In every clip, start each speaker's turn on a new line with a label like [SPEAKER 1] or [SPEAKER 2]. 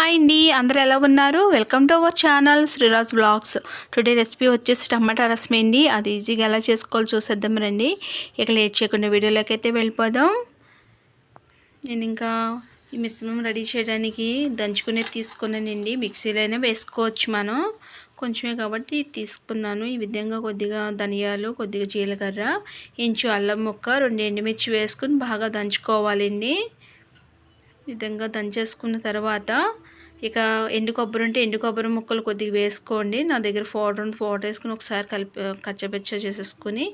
[SPEAKER 1] Hi అండి. అందరూ ఎలా ఉన్నారు? Welcome to our channel Sriraj blogs today recipe వచ్చేసి టమాటా రసం అండి. అది ఈజీగా ఎలా చేసుకోవాలో చూసేద్దాం రండి. ఇక లేట్ చేయకుండా వీడియోలోకి అయితే వెళ్ళిపోదాం. నేను ఇంకా ఈ మిశ్రమం రెడీ చేయడానికి దంచుకునేది తీసుకున్నానండి. మిక్సీలో అయినా వేసుకోవచ్చు మనం. కొంచెమే కాబట్టి తీసుకున్నాను. ఈ విధంగా కొద్దిగా ధనియాలు కొద్దిగా జీలకర్ర ఇంచు అల్లం ముక్క రెండు ఎండుమిర్చి వేసుకుని బాగా దంచుకోవాలండి. విధంగా దంచేసుకున్న తర్వాత ఇక ఎండు కొబ్బరి ఉంటే ఎండు కొబ్బరి ముక్కలు కొద్దిగా వేసుకోండి. నా దగ్గర పౌడర్ ఉంది పౌడర్ వేసుకుని ఒకసారి కలిపి కచ్చబెచ్చ చేసేసుకుని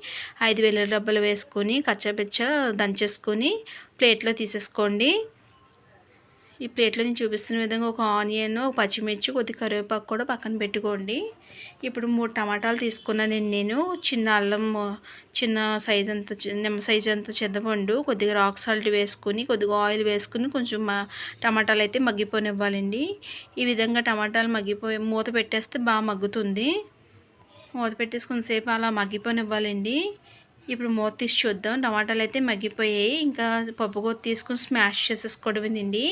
[SPEAKER 1] ఐదు వేల డబ్బలు వేసుకొని కచ్చబెచ్చ దంచేసుకొని ప్లేట్లో తీసేసుకోండి. ఈ ప్లేట్లో నేను చూపిస్తున్న విధంగా ఒక ఆనియన్ ఒక పచ్చిమిర్చి కొద్ది కరివేపాకు కూడా పక్కన పెట్టుకోండి. ఇప్పుడు మూడు టమాటాలు తీసుకున్నానండి నేను చిన్న అల్లం చిన్న సైజ్ అంత నిమ్మ సైజ్ అంత చింతపండు కొద్దిగా రాక్ సాల్ట్ వేసుకుని కొద్దిగా ఆయిల్ వేసుకుని కొంచెం టమాటాలు అయితే మగ్గిపోనివ్వాలండి. ఈ విధంగా టమాటాలు మగ్గిపోయి మూత పెట్టేస్తే బాగా మగ్గుతుంది. మూత పెట్టేసి కొంతసేపు అలా మగ్గిపోనివ్వాలండి. ఇప్పుడు మూత తీసి చూద్దాం. టమాటాలు అయితే మగ్గిపోయాయి. ఇంకా పప్పు కొత్త తీసుకుని స్మాష్ చేసేసుకోవడమేనండి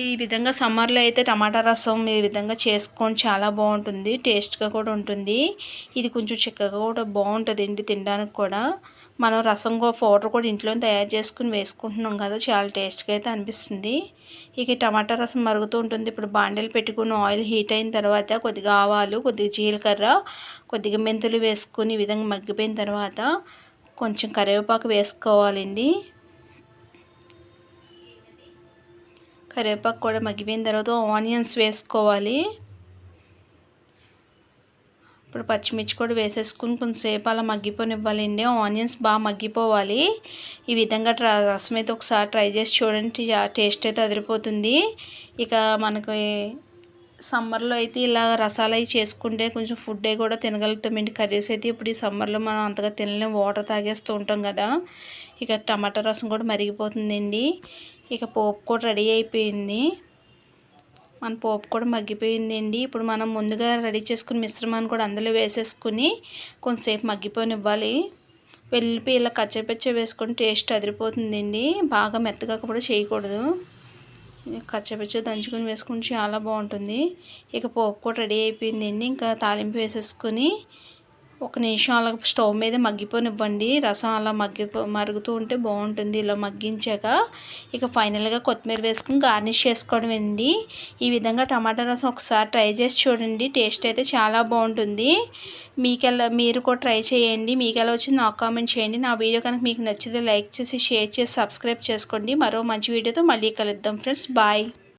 [SPEAKER 1] ఈ విధంగా సమ్మర్లో అయితే టమాటా రసం ఈ విధంగా చేసుకొని చాలా బాగుంటుంది. టేస్ట్గా కూడా ఉంటుంది. ఇది కొంచెం చిక్కగా కూడా బాగుంటుందండి తినడానికి కూడా. మనం రసం పౌడర్ కూడా ఇంట్లో తయారు చేసుకుని వేసుకుంటున్నాం కదా చాలా టేస్ట్గా అయితే అనిపిస్తుంది. ఇక టమాటా రసం మరుగుతూ ఉంటుంది. ఇప్పుడు బాండలు పెట్టుకుని ఆయిల్ హీట్ అయిన తర్వాత కొద్దిగా ఆవాలు కొద్దిగా జీలకర్ర కొద్దిగా మెంతులు వేసుకుని ఈ విధంగా మగ్గిపోయిన తర్వాత కొంచెం కరివేపాకు వేసుకోవాలండి. కరివేపాకు కూడా మగ్గిపోయిన తర్వాత ఆనియన్స్ వేసుకోవాలి. ఇప్పుడు పచ్చిమిర్చి కూడా వేసేసుకుని కొంచెంసేపు అలా మగ్గిపోనివ్వాలండి. ఆనియన్స్ బాగా మగ్గిపోవాలి. ఈ విధంగా రసం అయితే ఒకసారి ట్రై చేసి చూడండి. టేస్ట్ అయితే అదిరిపోతుంది. ఇక మనకి సమ్మర్లో అయితే ఇలా రసాలు అవి చేసుకుంటే కొంచెం ఫుడ్ అవి కూడా తినగలుగుతామండి కర్రీస్ అయితే ఇప్పుడు ఈ సమ్మర్లో మనం అంతగా తినలేము వాటర్ తాగేస్తూ ఉంటాం కదా. ఇక టమాటా రసం కూడా మరిగిపోతుందండి. ఇక పోపు కూడా రెడీ అయిపోయింది. మన పోపు కూడా మగ్గిపోయిందండి. ఇప్పుడు మనం ముందుగా రెడీ చేసుకుని మిశ్రమాన్ని కూడా అందులో వేసేసుకుని కొంతసేపు మగ్గిపోనివ్వాలి. వెళ్ళిపోయి ఇలా కచ్చపచ్చ వేసుకొని టేస్ట్ అదిరిపోతుందండి. బాగా మెత్తగా కూడా చేయకూడదు. కచ్చపచ్చ దంచుకొని వేసుకుని చాలా బాగుంటుంది. ఇక పోపు కూడా రెడీ అయిపోయిందండి ఇంకా తాలింపు వేసేసుకొని ఒక నిమిషం అలా స్టవ్ మీద మగ్గిపోనివ్వండి. రసం అలా మగ్గిపో మరుగుతూ ఉంటే బాగుంటుంది. ఇలా మగ్గించాక ఇక ఫైనల్గా కొత్తిమీర వేసుకుని గార్నిష్ చేసుకోవడం అండి. ఈ విధంగా టమాటా రసం ఒకసారి ట్రై చేసి చూడండి. టేస్ట్ అయితే చాలా బాగుంటుంది. మీకెలా మీరు కూడా ట్రై చేయండి. మీకు ఎలా వచ్చింది నాకు కామెంట్ చేయండి. నా వీడియో కనుక మీకు నచ్చితే లైక్ చేసి షేర్ చేసి సబ్స్క్రైబ్ చేసుకోండి. మరో మంచి వీడియోతో మళ్ళీ కలుద్దాం ఫ్రెండ్స్. బాయ్.